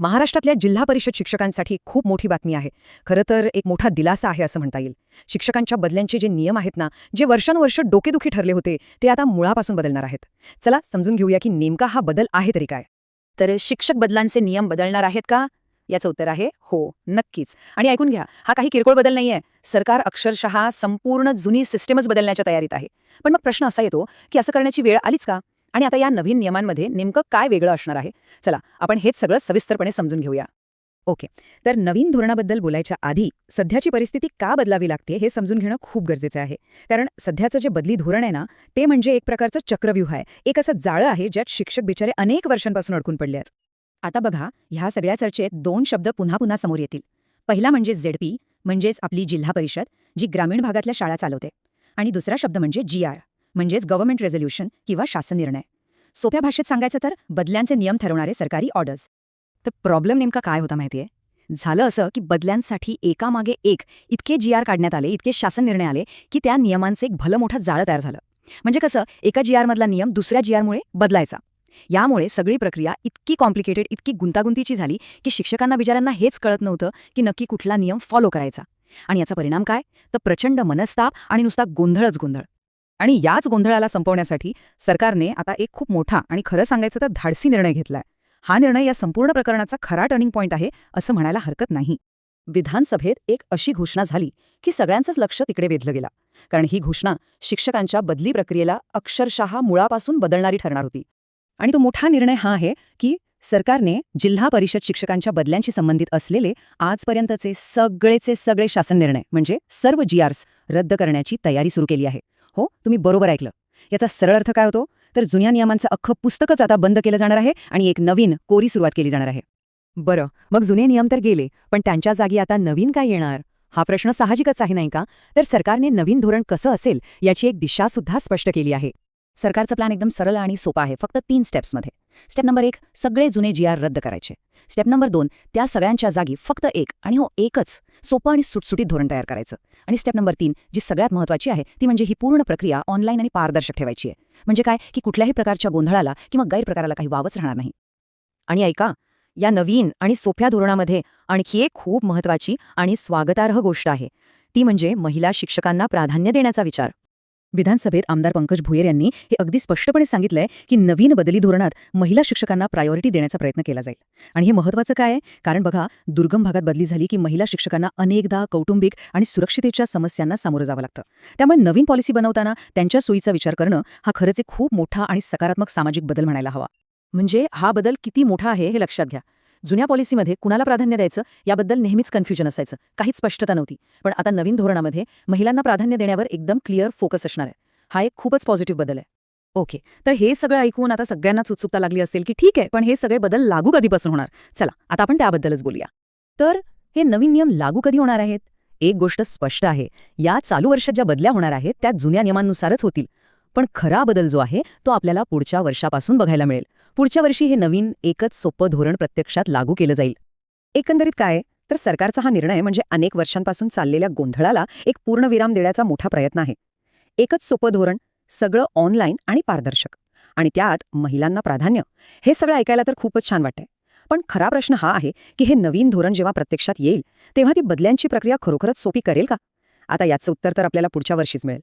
महाराष्ट्रातल्या जिल्हा परिषद शिक्षकांसाठी खूप मोठी बातमी आहे. खरं तर एक मोठा दिलासा आहे असं म्हणता येईल. शिक्षकांच्या बदल्यांचे जे नियम आहेत ना जे वर्षानुवर्ष डोकेदुखी ठरले होते ते आता मुळापासून बदलणार आहेत. चला समजून घेऊया की नेमका हा बदल आहे तरी काय. तर शिक्षक बदलांचे नियम बदलणार आहेत का? याचं उत्तर आहे हो नक्कीच. आणि ऐकून घ्या हा काही किरकोळ बदल नाहीये. सरकार अक्षरशः संपूर्ण जुनी सिस्टमच बदलण्याच्या तयारीत आहे. पण मग प्रश्न असा येतो की असं करण्याची वेळ आलीच का? आणि आता या नवीन नियमांमध्ये नेमकं काय वेगळं असणार आहे? चला आपण हेच सगळं सविस्तरपणे समजून घेऊया. ओके तर नवीन धोरणाबद्दल बोलायच्या आधी सध्याची परिस्थिती का बदलावी लागते हे समजून घेणं खूप गरजेचं आहे. कारण सध्याचं जे बदली धोरण आहे ना ते म्हणजे एक प्रकारचं चक्रव्यूह आहे. एक असं जाळं आहे ज्यात शिक्षक बिचारे अनेक वर्षांपासून अडकून पडले आहेत. आता बघा ह्या सगळ्या चर्चेत दोन शब्द पुन्हा पुन्हा समोर येतील. पहिला म्हणजे झेडपी म्हणजेच आपली जिल्हा परिषद जी ग्रामीण भागातल्या शाळा चालवते. आणि दुसरा शब्द म्हणजे जी आर. म्हणजेच गव्हर्नमेंट रेझोल्युशन किंवा शासन निर्णय. सोप्या भाषेत सांगायचं तर बदल्यांचे नियम ठरवणारे सरकारी ऑर्डर्स तर प्रॉब्लेम नेमका काय होता माहितीये? झालं असं की बदल्यांसाठी एकामागे एक इतके जी आर काढण्यात आले इतके शासन निर्णय आले की त्या नियमांचं एक भलं मोठं जाळं तयार झालं. म्हणजे कसं एका जी आरमधला नियम दुसऱ्या जी आरमुळे बदलायचा. यामुळे सगळी प्रक्रिया इतकी कॉम्प्लिकेटेड इतकी गुंतागुंतीची झाली की शिक्षकांना बिचाऱ्यांना हेच कळत नव्हतं की नक्की कुठला नियम फॉलो करायचा. आणि याचा परिणाम काय? तर प्रचंड मनस्ताप आणि नुसता गोंधळच गोंधळ. आणि याच गोंधळाला संपवण्यासाठी सरकारने आता एक खूप मोठा आणि खरं सांगायचं तर धाडसी निर्णय घेतलाय. हा निर्णय या संपूर्ण प्रकरणाचा खरा टर्निंग पॉईंट आहे असं म्हणायला हरकत नाही. विधानसभेत एक अशी घोषणा झाली की सगळ्यांचंच लक्ष तिकडे वेधलं गेलं. कारण ही घोषणा शिक्षकांच्या बदली प्रक्रियेला अक्षरशः मुळापासून बदलणारी ठरणार होती. आणि तो मोठा निर्णय हा आहे की सरकारने जिल्हा परिषद शिक्षकांच्या बदल्यांशी संबंधित असलेले आजपर्यंतचे सगळेचे सगळे शासन निर्णय म्हणजे सर्व जीआरस रद्द करण्याची तयारी सुरू केली आहे. हो? तुम्ही बरोबर ऐकलं. याचा सरळ अर्थ काय होतो? तर जुन्या नियमांचं अख्खं पुस्तकच आता बंद केलं जाणार आहे आणि एक नवीन कोरी सुरुवात केली जाणार आहे. बरं मग जुने नियम तर गेले पण त्यांच्या जागी आता नवीन काय येणार? हा प्रश्न साहजिकच आहे नाही का? तर सरकारने नवीन धोरण कसं असेल याची एक दिशा सुद्धा स्पष्ट केली आहे. सरकारचा प्लॅन एकदम सरळ आणि सोपा आहे फक्त तीन स्टेप्समध्ये स्टेप नंबर एक सगळे जुने जी आर रद्द करायचे. स्टेप नंबर दोन त्या सगळ्यांच्या जागी फक्त एक आणि हो एकच सोपं आणि सुटसुटीत धोरण तयार करायचं. आणि स्टेप नंबर तीन जी सगळ्यात महत्त्वाची आहे ती म्हणजे ही पूर्ण प्रक्रिया ऑनलाईन आणि पारदर्शक ठेवायची आहे. म्हणजे काय? की कुठल्याही प्रकारच्या गोंधळाला किंवा गैरप्रकाराला काही वावच राहणार नाही. आणि ऐका या नवीन आणि सोप्या धोरणामध्ये आणखी एक खूप महत्त्वाची आणि स्वागतार्ह गोष्ट आहे. ती म्हणजे महिला शिक्षकांना प्राधान्य देण्याचा विचार. विधानसभेत आमदार पंकज भुयर यांनी हे अगदी स्पष्टपणे सांगितलंय की नवीन बदली धोरणात महिला शिक्षकांना प्रायोरिटी देण्याचा प्रयत्न केला जाईल. आणि हे महत्त्वाचं काय आहे? कारण बघा दुर्गम भागात बदली झाली की महिला शिक्षकांना अनेकदा कौटुंबिक आणि सुरक्षितेच्या समस्यांना सामोरं जावं लागतं. त्यामुळे नवीन पॉलिसी बनवताना त्यांच्या सोयीचा विचार करणं हा खरंच एक खूप मोठा आणि सकारात्मक सामाजिक बदल म्हणायला हवा. म्हणजे हा बदल किती मोठा आहे हे लक्षात घ्या. जुन्या पॉलिसीमध्ये कुणाला प्राधान्य द्यायचं याबद्दल नेहमीच कन्फ्युजन असायचं. काहीच स्पष्टता नव्हती. पण आता नवीन धोरणामध्ये महिलांना प्राधान्य देण्यावर एकदम क्लिअर फोकस असणार आहे. हा एक खूपच पॉझिटिव्ह बदल आहे. ओके. तर हे सगळं ऐकून आता सगळ्यांनाच उत्सुकता लागली असेल की ठीक आहे पण हे सगळे बदल लागू कधीपासून होणार? चला आता आपण त्याबद्दलच बोलूया. तर हे नवीन नियम लागू कधी होणार आहेत? एक गोष्ट स्पष्ट आहे. या चालू वर्षात ज्या बदल्या होणार आहेत त्या जुन्या नियमांनुसारच होतील. पण खरा बदल जो आहे तो आपल्याला पुढच्या वर्षापासून बघायला मिळेल. पुढच्या वर्षी हे नवीन एकच सोपं धोरण प्रत्यक्षात लागू केलं जाईल. एकंदरीत काय तर सरकारचा हा निर्णय म्हणजे अनेक वर्षांपासून चाललेल्या गोंधळाला एक पूर्णविराम देण्याचा मोठा प्रयत्न आहे. एकच सोपं धोरण सगळं ऑनलाईन आणि पारदर्शक. आणि त्यात महिलांना प्राधान्य हे सगळं ऐकायला तर खूपच छान वाटतंय. पण खरा प्रश्न हा आहे की हे नवीन धोरण जेव्हा प्रत्यक्षात येईल तेव्हा ती बदल्यांची प्रक्रिया खरोखरच सोपी करेल का? आता याचं उत्तर तर आपल्याला पुढच्या वर्षीच मिळेल.